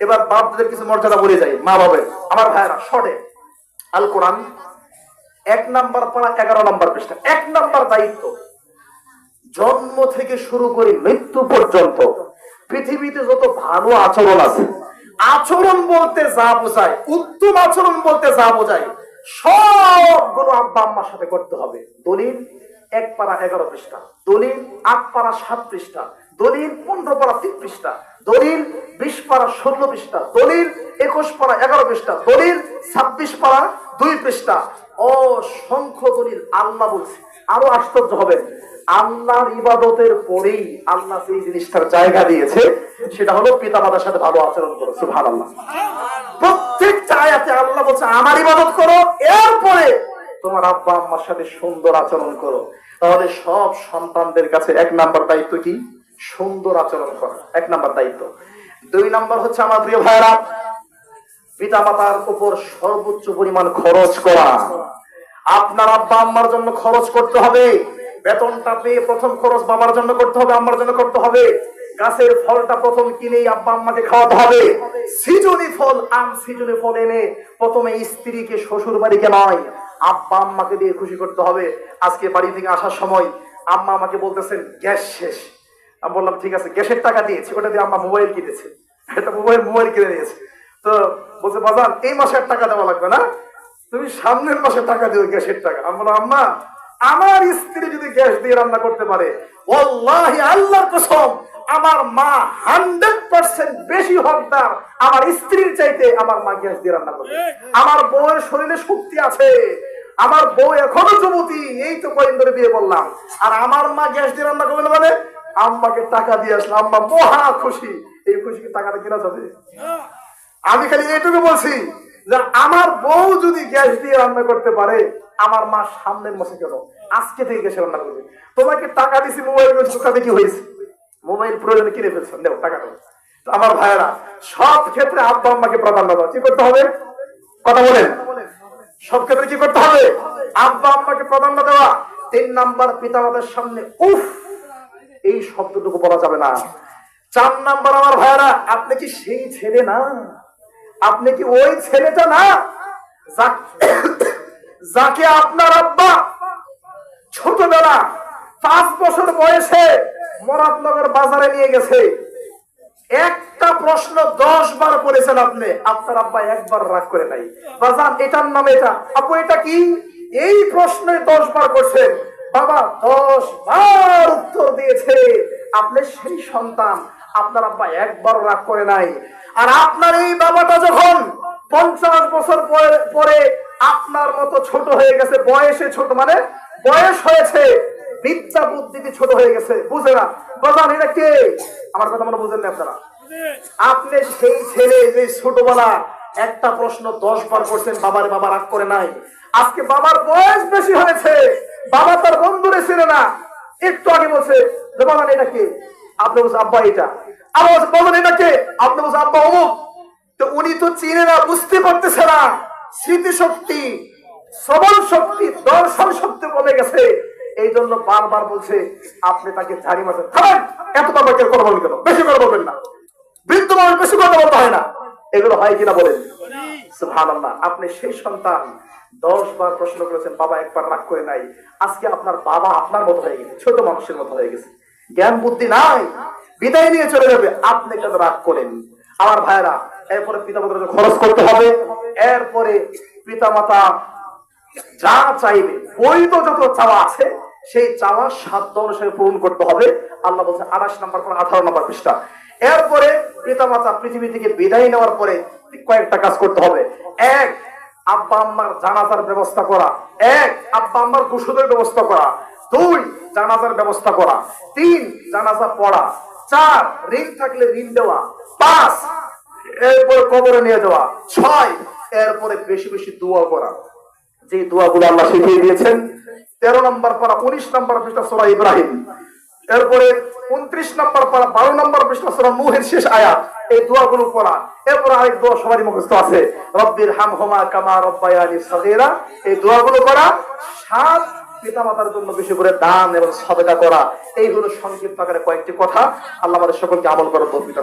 এবার বাপদের কিছু মর্যাদা বলে যাই মা বাবের আমার ভাইয়েরা শর্টে আল কোরআন এক নাম্বার পাড়া এগারো নাম্বার পৃষ্ঠা। এক নাম্বার দায়িত্ব। জন্ম থেকে শুরু করে মৃত্যু পর্যন্ত পৃথিবীতে যত ভালো আচরণ আছে, আচরণ বলতে যা বোঝায়, উত্তম আচরণ বলতে যা বোঝায়, সবগুলো আব্বা আম্মার সাথে করতে হবে। দলিল, এক পারা এগারো পৃষ্ঠা। দলিল, আট পারা সাত পৃষ্ঠা। দলিল পনেরো পারা তিন পৃষ্ঠা, দলিল বিশ পারা ষোলো পৃষ্ঠা, দলিল একুশ পারা এগারো পৃষ্ঠা, দলিল ছাব্বিশ পারা দুই পৃষ্ঠা। অসংখ্য দলিল আল্লাহ বলছে। আরও আশ্চর্য হবে আল্লাহর ইবাদতের পরেই আল্লাহ সেই জিনিসটার জায়গা দিয়েছে, সেটা হলো পিতা মাতার সাথে ভালো আচরণ করো সুভান আল্লাহ প্রত্যেকটা আয়াতে আল্লাহ বলছে, আমার ইবাদত করো, এরপরে তোমার আব্বা আম্মার সাথে সুন্দর আচরণ করো। তাহলে সব সন্তানদের কাছে এক নাম্বার দায়িত্ব কি? সুন্দর আচরণ করা। এক নাম্বার দায়িত্ব। দুই নাম্বার হচ্ছে, আমার প্রিয় ভাইরা পিতা মাতার উপর সর্বোচ্চ পরিমাণ খরচ করা। আপনার আব্বা আম্মার জন্য খরচ করতে হবে। বেতনটা পেয়ে প্রথম খরচ বাবার জন্য করতে হবে, আম্মার জন্য করতে হবে। গাছের ফলটা প্রথম কিনে আব্বা আম্মাকে খাওয়াতে হবে। সিজনি ফল, আম সিজনি ফল এনে প্রথমে স্ত্রীকে শ্বশুর বাড়িকে নয়, আব্বা আম্মাকে দিয়ে খুশি করতে হবে। আজকে বাড়ি থেকে আসার সময় আম্মা আমাকে বলতেছেন, গ্যাস শেষ। আমি বললাম, ঠিক আছে গ্যাসের টাকা দিয়েছি, ওটা দিয়ে আম্মা মোবাইল কিনেছে। এটা মোবাইল মোবাইল কিনে নিয়েছে। তো বলছে, বাজান, এই মাসে আর টাকা দেওয়া লাগবে না? তুমি সামনের মাসে টাকা দিও গ্যাসের টাকা। আমি বললাম, আম্মা, আমার স্ত্রী যদি গ্যাস দিয়ে রান্না করতে পারে ওল্লাহি আল্লাহর কসম, আমার মা হান্ড্রেড পার্সেন্ট বেশি হকদার, আমার স্ত্রীর চাইতে আমার মা গ্যাস দিয়ে রান্না করবে। আমার বউয়ের শরীরে শক্তি আছে, আমার বউ এখনও যুবতী, এই তো কয়েকদিন ধরে বিয়ে করলাম। আর আমার মা গ্যাস দিয়ে রান্না করবে না মানে? আম্মাকে টাকা দিয়ে আসলাম আম্মা মহা খুশি। এই খুশিকে টাকাটা কেনা যাবে? আমি খালি এইটুকু বলছি যে আমার বউ যদি গ্যাস দিয়ে রান্না করতে পারে, আমার মা সামনের মাসে কেন? আজকে থেকে গ্যাসে রান্না করবে। তোমাকে টাকা দিছি মোবাইল দোকানে কি হয়েছে। মোবাইল প্রয়োজনে কিনে ফেলছো দেও টাকা দেবো আমার ভাইয়েরা, সব ক্ষেত্রে আব্বা আম্মাকে প্রাধান্য দাও। কি করতে হবে? কথা বলেন। সব ক্ষেত্রে কি করতে হবে? আব্বা আম্মাকে প্রাধান্য দেওয়া। তিন নাম্বার পিতা মাতার সামনে উফ এই শব্দটুকু বলা যাবে না। চার নাম্বার আমার ভাইয়েরা, আপনি কি সেই ছেলে না? আপনি কি ওই ছেলেটা না? যাকে আপনার আব্বা ছোটবেলা পাঁচ বছর বয়সে মরাদনগর বাজারে নিয়ে গেছে। একটা প্রশ্ন দশ বার করেছেন আপনি, আপনার আব্বা একবার রাগ করে নাই। বাজান এটার নাম এটা। আপু, এটা কি? এই প্রশ্নে দশ বার করছেন। বাবা দশ বার উত্তর দিয়েছে, আপনি সেই সন্তান আপনার আব্বা একবার রাগ করে নাই। আর আপনার এই বাবাটা যখন পঞ্চাশ বছর পরে- আপনার মতো ছোট হয়ে গেছে, বয়সে ছোট মানে বয়স হয়েছে বুদ্ধিতে ছোট হয়ে গেছে, বুঝে না। এটা কে? আমার কথা মনে বুঝেন না আপনারা। আপনি সেই ছেলে যে ছোটবেলা একটা প্রশ্ন দশ বার করছেন, বাবার বাবা রাগ করে নাই। আজকে বাবার বয়স বেশি হয়েছে। বাবা তার বন্ধুরে ছিল না। একটু আগে বলছে, যে বাবা, এটা কে? আপনি বলছে আব্বা এটা। আবার বলছে এটা কে? আপনি বলছে আব্বা অমুক। তো উনি তো চিনে না, বুঝতে পারতেছে না। স্মৃতিশক্তি শ্রবণ শক্তি, দর্শন শক্তি কমে গেছে। এই জন্য বারবার বলছে, আপনি তাকে ঝাড়ি মারছেন। থামেন, এত কেউ কথা বলবেন কেন? বেশি কথা বলবেন না। বৃদ্ধ মানুষ বেশি কথা বলতে হয় না। এগুলো হয় কিনা বলেন। আপনি সেই সন্তান দশ বার প্রশ্ন করেছেন, বাবা, একবার রাগ করে নাই। আজকে আপনার বাবা আপনার মতো হয়ে গেছে, ছোট মানুষের মতো হয়ে গেছে। জ্ঞান বুদ্ধি নাই। বিদায় নিয়ে চলে যাবে, আপনি কেন রাগ করেন? আমার ভাইরা এরপরে পিতামাতার খরচ করতে হবে। এরপরে পিতা মাতা যা চাইবে, বৈধ যত চাওয়া আছে, সেই চাওয়া সাধ্য অনুসারে পূরণ করতে হবে। আল্লাহ বলছে, আঠাশ নম্বর আঠারো নম্বর পৃষ্ঠা। এরপরে পিতামাতা পৃথিবী থেকে বিদায় নেওয়ার পরে কয়েকটা কাজ করতে হবে। এক, আব্বা আম্মার জানাজার ব্যবস্থা করা। এক, আব্বা আম্মার গোসলের ব্যবস্থা করা। দুই, জানাজার ব্যবস্থা করা। তিন, জানাজা পড়া। চার, ঋণ থাকলে ঋণ দেওয়া। পাঁচ, এরপরে কবরে নিয়ে যাওয়া। ছয়, এরপরে বেশি বেশি দোয়া করা। যে দোয়াগুলো আল্লাহ শিখিয়ে দিয়েছেন, তেরো নম্বর পারা, উনিশ নম্বর পৃষ্ঠা সোরা ইব্রাহিম। এরপরে উনত্রিশ নম্বর পড়া বারো নম্বর পৃষ্ঠা মুহের শেষ আয়াত। এই দোয়াগুলো পড়া। এরপরে আরেক দোয়া সবারই মুখস্থ আছে। রব্বির হাম হোমা কামা রব্বায়ানি সাগীরা। এই দোয়াগুলো করা সাত পিতামাতার জন্য বেশি করে দান এবং করা। এইগুলো সংক্ষিপ্ত আকারে কয়েকটি কথা। আল্লাহ আমাদের সকলকে আমল করার তৌফিক।